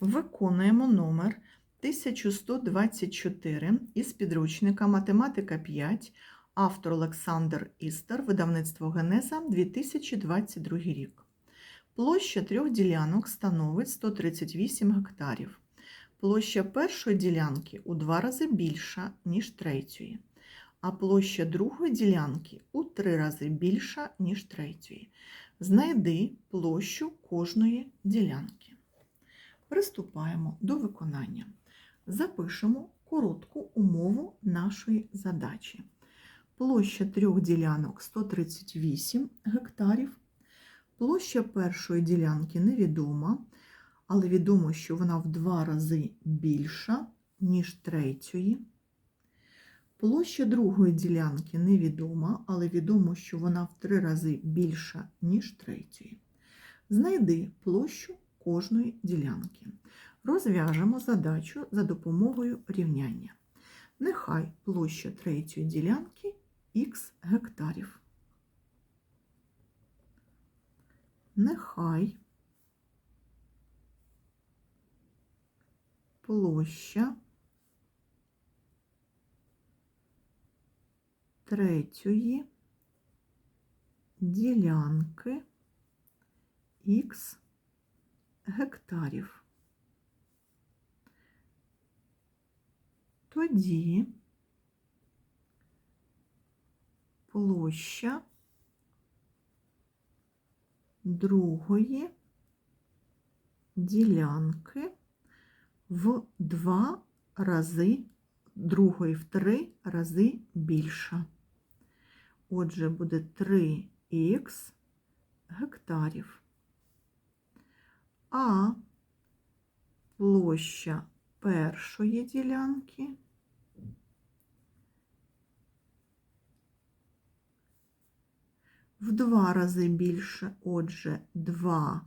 Виконуємо номер 1124 із підручника Математика 5, автор Олександр Істер, видавництво Генеза 2022 рік. Площа трьох ділянок становить 138 гектарів. Площа першої ділянки у два рази більша, ніж третьої, а площа другої ділянки у три рази більша, ніж третьої. Знайди площу кожної ділянки. Приступаємо до виконання. Запишемо коротку умову нашої задачі. Площа трьох ділянок 138 гектарів. Площа першої ділянки невідома, але відомо, що вона в два рази більша, ніж третьої. Площа другої ділянки невідома, але відомо, що вона в три рази більша, ніж третьої. Знайди площу кожної ділянки. Розв'яжемо задачу за допомогою рівняння. Нехай площа третьої ділянки х гектарів. Нехай площа третьої ділянки х гектарів. Тоді площа другої ділянки в два рази, другої в три рази більша. Отже, буде 3х гектарів. А площа першої ділянки в два рази більше, отже, 2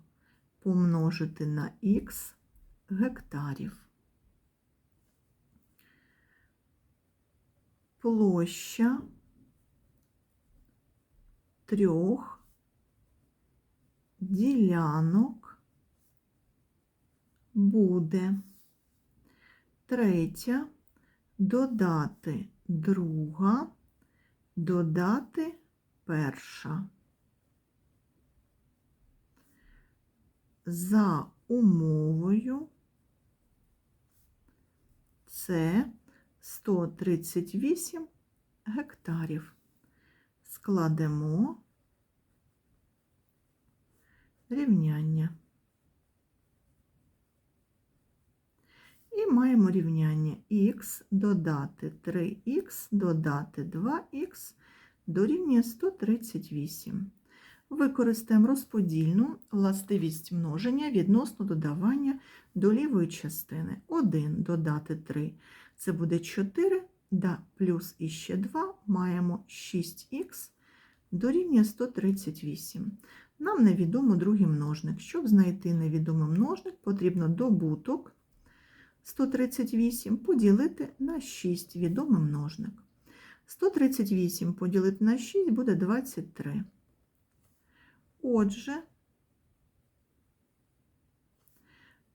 помножити на х гектарів. Площа трьох ділянок буде третя додати друга, додати перша. За умовою це 138 гектарів. Складемо рівняння. І маємо рівняння х додати 3х додати 2х дорівнює 138. Використаємо розподільну властивість множення відносно додавання до лівої частини. 1 додати 3 це буде 4, да, плюс іще 2 маємо 6х дорівнює 138. Нам невідомо другий множник. Щоб знайти невідомий множник, потрібно добуток 138 поділити на 6 відомий множник. 138 поділити на 6 буде 23. Отже,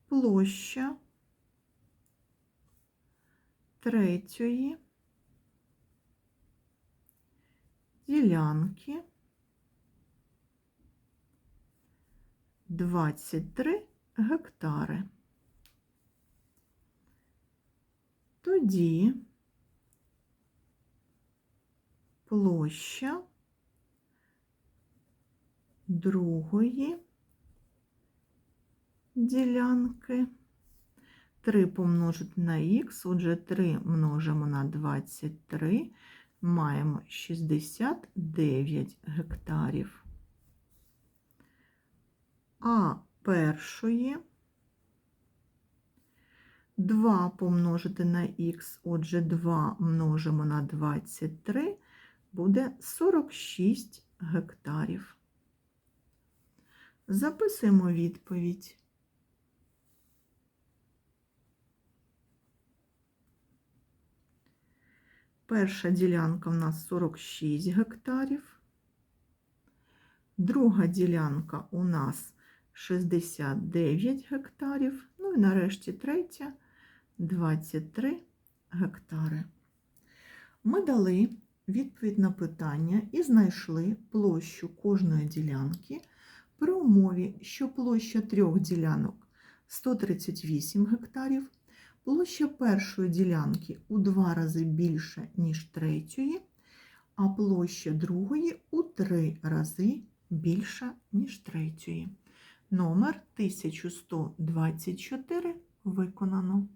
площа третьої ділянки 23 гектари. Тоді площа другої ділянки 3 помножити на х, отже 3 множимо на 23, маємо 69 гектарів. А першої 2 помножити на х, отже 2 множимо на 23, буде 46 гектарів. Записуємо відповідь. Перша ділянка в нас 46 гектарів. Друга ділянка у нас 69 гектарів. Ну Ну і нарешті третя 23 гектари. Ми дали відповідь на питання і знайшли площу кожної ділянки при умові, що площа трьох ділянок 138 гектарів, площа першої ділянки у два рази більша, ніж третьої, а площа другої у три рази більша, ніж третьої. Номер 1124 виконано.